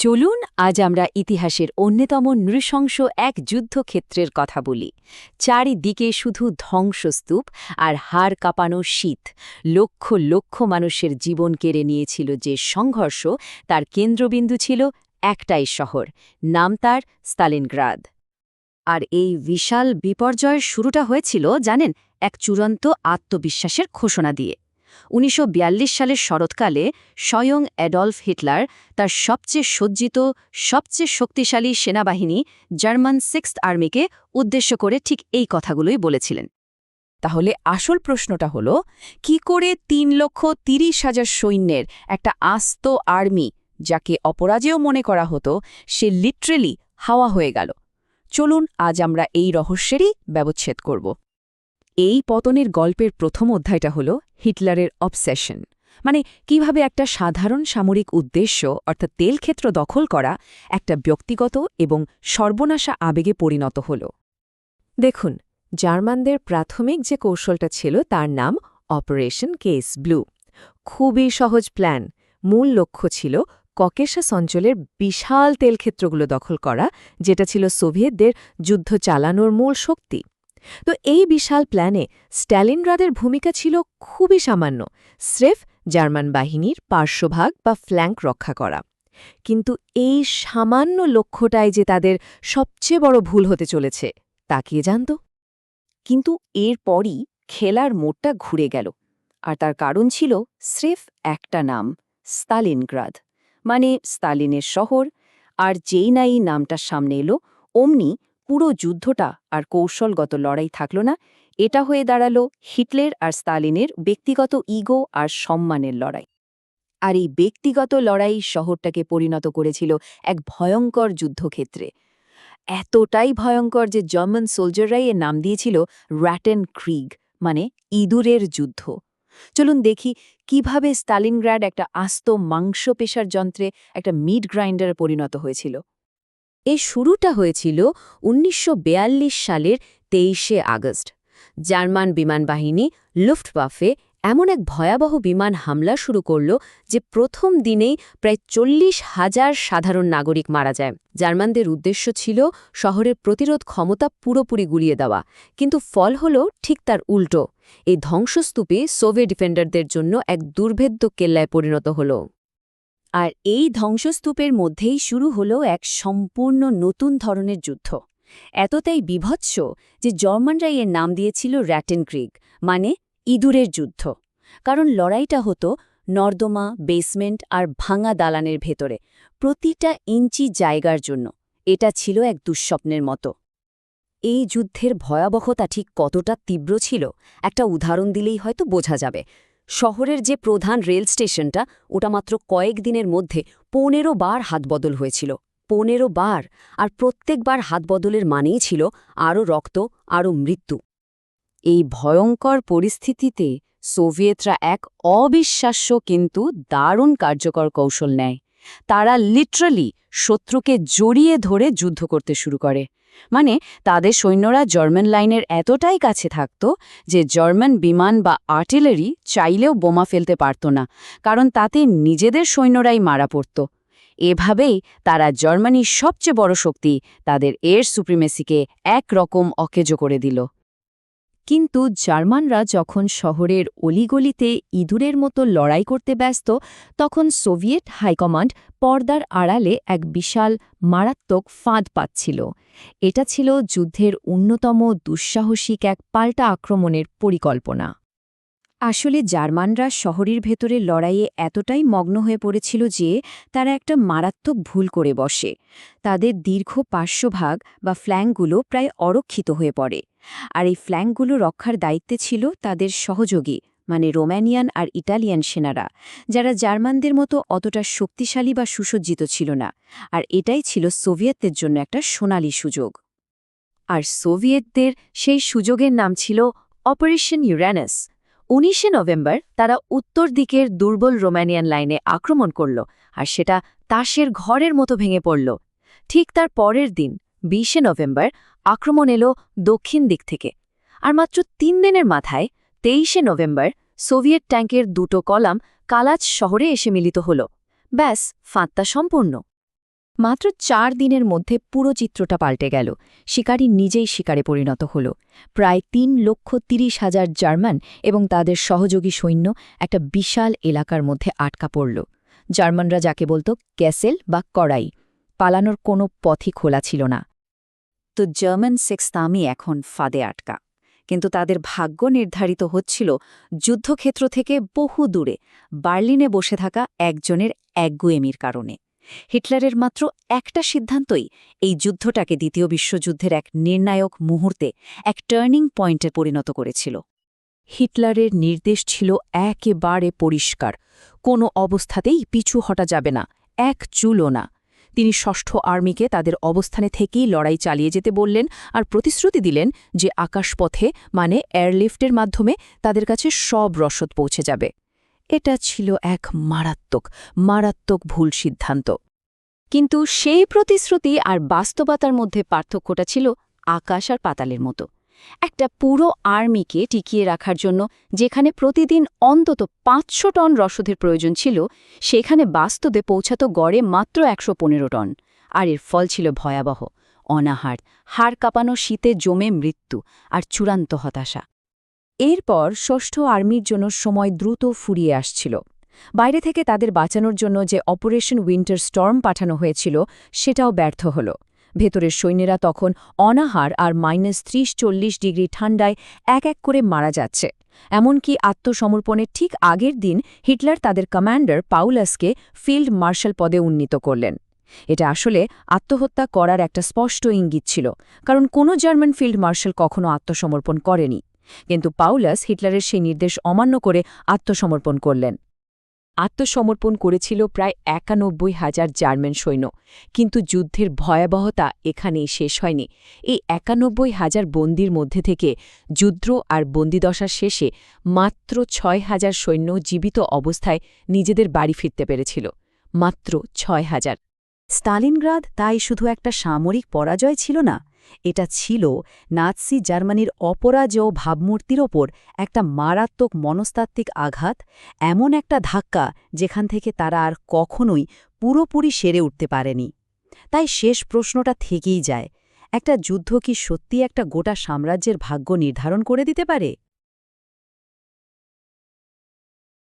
চলুন আজ আমরা ইতিহাসের অন্যতম নৃশংস এক যুদ্ধক্ষেত্রের কথা বলি। চারিদিকে শুধু ধ্বংসস্তূপ আর হাড় কাঁপানো শীত। লক্ষ লক্ষ মানুষের জীবন কেড়ে নিয়েছিল যে সংঘর্ষ, তার কেন্দ্রবিন্দু ছিল একটাই শহর, নাম তার স্তালিনগ্রাদ। আর এই বিশাল বিপর্যয়ের শুরুটা হয়েছিল, জানেন, এক চূড়ান্ত আত্মবিশ্বাসের ঘোষণা দিয়ে। উনিশশো বিয়াল্লিশ সালের শরৎকালে স্বয়ং অ্যাডলফ হিটলার তার সবচেয়ে সজ্জিত, সবচেয়ে শক্তিশালী সেনাবাহিনী জার্মান সিক্সথ আর্মিকে উদ্দেশ্য করে ঠিক এই কথাগুলোই বলেছিলেন। তাহলে আসল প্রশ্নটা হল, কি করে তিন লক্ষ তিরিশ হাজার সৈন্যের একটা আস্ত আর্মি, যাকে অপরাজেয় মনে করা হতো, সে লিটারেলি হাওয়া হয়ে গেল? চলুন আজ আমরা এই রহস্যেরই ব্যবচ্ছেদ করব। এই পতনের গল্পের প্রথম অধ্যায়টা হল হিটলারের অবসেশন। মানে কীভাবে একটা সাধারণ সামরিক উদ্দেশ্য, অর্থাৎ তেলক্ষেত্র দখল করা, একটা ব্যক্তিগত এবং সর্বনাশা আবেগে পরিণত হল। দেখুন, জার্মানদের প্রাথমিক যে কৌশলটা ছিল তার নাম অপারেশন কেস ব্লু। খুবই সহজ প্ল্যান। মূল লক্ষ্য ছিল ককেশাস অঞ্চলের বিশাল তেলক্ষেত্রগুলো দখল করা, যেটা ছিল সোভিয়েতদের যুদ্ধ চালানোর মূল শক্তি। তো এই বিশাল প্ল্যানে স্ট্যালিনগ্রাদের ভূমিকা ছিল খুবই সামান্য, স্রেফ জার্মান বাহিনীর পার্শ্বভাগ বা ফ্ল্যাঙ্ক রক্ষা করা। কিন্তু এই সামান্য লক্ষ্যটাই যে তাদের সবচেয়ে বড় ভুল হতে চলেছে, তা কে জানত? কিন্তু এরপরই খেলার মোড়টা ঘুরে গেল, আর তার কারণ ছিল স্রেফ একটা নাম, স্তালিনগ্রাদ। মানে স্তালিনের শহর, আর যেই না এই নামটা সামনে এলো, অমনি পুরো যুদ্ধটা আর কৌশলগত লড়াই থাকল না, এটা হয়ে দাঁড়াল হিটলের আর স্তালিনের ব্যক্তিগত ইগো আর সম্মানের লড়াই। আর এই ব্যক্তিগত লড়াই শহরটাকে পরিণত করেছিল এক ভয়ঙ্কর যুদ্ধক্ষেত্রে। এতটাই ভয়ঙ্কর যে জার্মান সোলজাররাই এর নাম দিয়েছিল র্যাটেন ক্রিগ মানে ইঁদুরের যুদ্ধ। চলুন দেখি কীভাবে স্টালিনগ্রাড একটা আস্ত মাংস পেশার যন্ত্রে একটা মিড গ্রাইন্ডারে পরিণত হয়েছিল। এ শুরুটা হয়েছিল উনিশশো সালের তেইশে আগস্ট। জার্মান বিমানবাহিনী লুফটবাফে এমন এক ভয়াবহ বিমান হামলা শুরু করল যে প্রথম দিনেই প্রায় চল্লিশ হাজার সাধারণ নাগরিক মারা যায়। জার্মানদের উদ্দেশ্য ছিল শহরের প্রতিরোধ ক্ষমতা পুরোপুরি গুলিয়ে দেওয়া, কিন্তু ফল হল ঠিক তার উল্টো। এই ধ্বংসস্তূপে সোভিয়েত ডিফেন্ডারদের জন্য এক দুর্ভেদ্য কেল্লায় পরিণত হল। আর এই ধ্বংসস্তূপের মধ্যেই শুরু হল এক সম্পূর্ণ নতুন ধরনের যুদ্ধ। এতটাই বিভৎস যে জার্মানরাই এর নাম দিয়েছিল র্যাটেন ক্রিগ মানে ইঁদুরের যুদ্ধ। কারণ লড়াইটা হতো নর্দমা, বেসমেন্ট আর ভাঙা দালানের ভেতরে, প্রতিটা ইঞ্চি জায়গার জন্য। এটা ছিল এক দুঃস্বপ্নের মতো। এই যুদ্ধের ভয়াবহতা ঠিক কতটা তীব্র ছিল, একটা উদাহরণ দিলেই হয়তো বোঝা যাবে। শহরের যে প্রধান রেল স্টেশনটা, ওটা মাত্র কয়েক দিনের মধ্যে পনেরো বার হাতবদল হয়েছিল। পনেরো বার, আর প্রত্যেকবার হাতবদলের মানেই ছিল আরও রক্ত, আরও মৃত্যু। এই ভয়ঙ্কর পরিস্থিতিতে সোভিয়েতরা এক অবিশ্বাস্য কিন্তু দারুণ কার্যকর কৌশল নেয়। তারা লিটারালি শত্রুকে জড়িয়ে ধরে যুদ্ধ করতে শুরু করে। মানে তাদের সৈন্যরা জার্মান লাইনের এতটাই কাছে থাকত যে জার্মান বিমান বা আর্টিলারি চাইলেও বোমা ফেলতে পারত না, কারণ তাতে নিজেদের সৈন্যরাই মারা পড়ত। এভাবেই তারা জার্মানির সবচেয়ে বড় শক্তি তাদের এর সুপ্রিমেসিকে একরকম অকেজো করে দিল। কিন্তু জার্মানরা যখন শহরের অলিগলিতে ইঁদুরের মতো লড়াই করতে ব্যস্ত, তখন সোভিয়েট হাইকমান্ড পর্দার আড়ালে এক বিশাল মারাত্মক ফাঁদ পাচ্ছিল। এটা ছিল যুদ্ধের অন্যতম দুঃসাহসিক এক পাল্টা আক্রমণের পরিকল্পনা। আসলে জার্মানরা শহরের ভেতরে লড়াইয়ে এতটাই মগ্ন হয়ে পড়েছিল যে তারা একটা মারাত্মক ভুল করে বসে। তাদের দীর্ঘ পার্শ্বভাগ বা ফ্ল্যাঙ্কগুলো প্রায় অরক্ষিত হয়ে পড়ে। আর এই ফ্ল্যাঙ্কগুলো রক্ষার দায়িত্বে ছিল তাদের সহযোগী মানে রোম্যানিয়ান আর ইটালিয়ান সেনারা, যারা জার্মানদের মতো অতটা শক্তিশালী বা সুসজ্জিত ছিল না। আর এটাই ছিল সোভিয়েতদের জন্য একটা সোনালী সুযোগ। আর সোভিয়েতদের সেই সুযোগের নাম ছিল অপারেশন ইউরানাস উনিশে নভেম্বর তারা উত্তর দিকের দুর্বল রোমানিয়ান লাইনে আক্রমণ করল আর সেটা তাসের ঘরের মতো ভেঙে পড়ল। ঠিক তার পরের দিন, বিশে নভেম্বর, আক্রমণ এলো দক্ষিণ দিক থেকে। আর মাত্র তিন দিনের মাথায় তেইশে নভেম্বর সোভিয়েত ট্যাঙ্কের দুটো কলাম কালাজ শহরে এসে মিলিত হল। ব্যাস ফাঁত্তা সম্পূর্ণ। মাত্র চার দিনের মধ্যে পুরো চিত্রটা পাল্টে গেল। শিকারী নিজেই শিকারে পরিণত হল। প্রায় তিন লক্ষ তিরিশ হাজার জার্মান এবং তাদের সহযোগী সৈন্য একটা বিশাল এলাকার মধ্যে আটকা পড়ল। জার্মানরা যাকে বলতো ক্যাসেল বা কড়াই, পালানোর কোনো পথই খোলা ছিল না। তো জার্মান সেক্সতামি এখন ফাঁদে আটকা। কিন্তু তাদের ভাগ্য নির্ধারিত হচ্ছিল যুদ্ধক্ষেত্র থেকে বহু দূরে। বার্লিনে বসে থাকা একজনের একগুয়েমির কারণে। হিটলারের মাত্র একটা সিদ্ধান্তই এই যুদ্ধটাকে দ্বিতীয় বিশ্বযুদ্ধের এক নির্ণায়ক মুহূর্তে, এক টার্নিং পয়েন্টে পরিণত করেছিল। হিটলারের নির্দেশ ছিল একেবারে পরিষ্কার, কোনো অবস্থাতেই পিছু হটা যাবে না, এক চুলও না। তিনি ষষ্ঠ আর্মিকে তাদের অবস্থানে থেকেই লড়াই চালিয়ে যেতে বললেন আর প্রতিশ্রুতি দিলেন যে আকাশপথে মানে এয়ারলিফটের মাধ্যমে, তাদের কাছে সব রসদ পৌঁছে যাবে। এটা ছিল এক মারাত্মক মারাত্মক ভুল সিদ্ধান্ত। কিন্তু সেই প্রতিশ্রুতি আর বাস্তবতার মধ্যে পার্থক্যটা ছিল আকাশ আর পাতালের মতো। একটা পুরো আর্মিকে টিকিয়ে রাখার জন্য যেখানে প্রতিদিন অন্তত পাঁচশো টন রসদের প্রয়োজন ছিল, সেখানে বাস্তবে পৌঁছাতো গড়ে মাত্র একশো পনেরো টন। আর এর ফল ছিল ভয়াবহ, অনাহার, হাড় কাঁপানো শীতে জমে মৃত্যু আর চূড়ান্ত হতাশা। এরপর ষষ্ঠ আর্মির জন্য সময় দ্রুত ফুরিয়ে আসছিল। বাইরে থেকে তাদের বাঁচানোর জন্য যে অপারেশন উইন্টার স্টর্ম পাঠানো হয়েছিল, সেটাও ব্যর্থ হল। ভেতরের সৈন্যরা তখন অনাহার আর মাইনাস ত্রিশ চল্লিশ ডিগ্রি ঠান্ডায় এক এক করে মারা যাচ্ছে। এমনকি আত্মসমর্পণের ঠিক আগের দিন হিটলার তাদের কমান্ডার পাউলাসকে ফিল্ড মার্শাল পদে উন্নীত করলেন। এটা আসলে আত্মহত্যা করার একটা স্পষ্ট ইঙ্গিত ছিল, কারণ কোনো জার্মান ফিল্ড মার্শাল কখনো আত্মসমর্পণ করেনি। কিন্তু পাউলাস হিটলারের সেই নির্দেশ অমান্য করে আত্মসমর্পণ করলেন। আত্মসমর্পণ করেছিল প্রায় একানব্বই হাজার জার্মান সৈন্য, কিন্তু যুদ্ধের ভয়াবহতা এখানেই শেষ হয়নি। এই একানব্বই হাজার বন্দির মধ্যে থেকে যুদ্ধ আর বন্দিদশার শেষে মাত্র ছয় হাজার সৈন্য জীবিত অবস্থায় নিজেদের বাড়ি ফিরতে পেরেছিল। মাত্র ছয় হাজার। স্টালিনগ্রাদ তাই শুধু একটা সামরিক পরাজয় ছিল না এটা ছিল নাৎসি জার্মানির অপরাজয় ভাবমূর্তির ওপর একটা মারাত্মক মনস্তাত্ত্বিক আঘাত, এমন একটা ধাক্কা যেখান থেকে তারা আর কখনোই পুরোপুরি সেরে উঠতে পারেনি। তাই শেষ প্রশ্নটা থেকেই যায়, একটা যুদ্ধ কি সত্যি একটা গোটা সাম্রাজ্যের ভাগ্য নির্ধারণ করে দিতে পারে?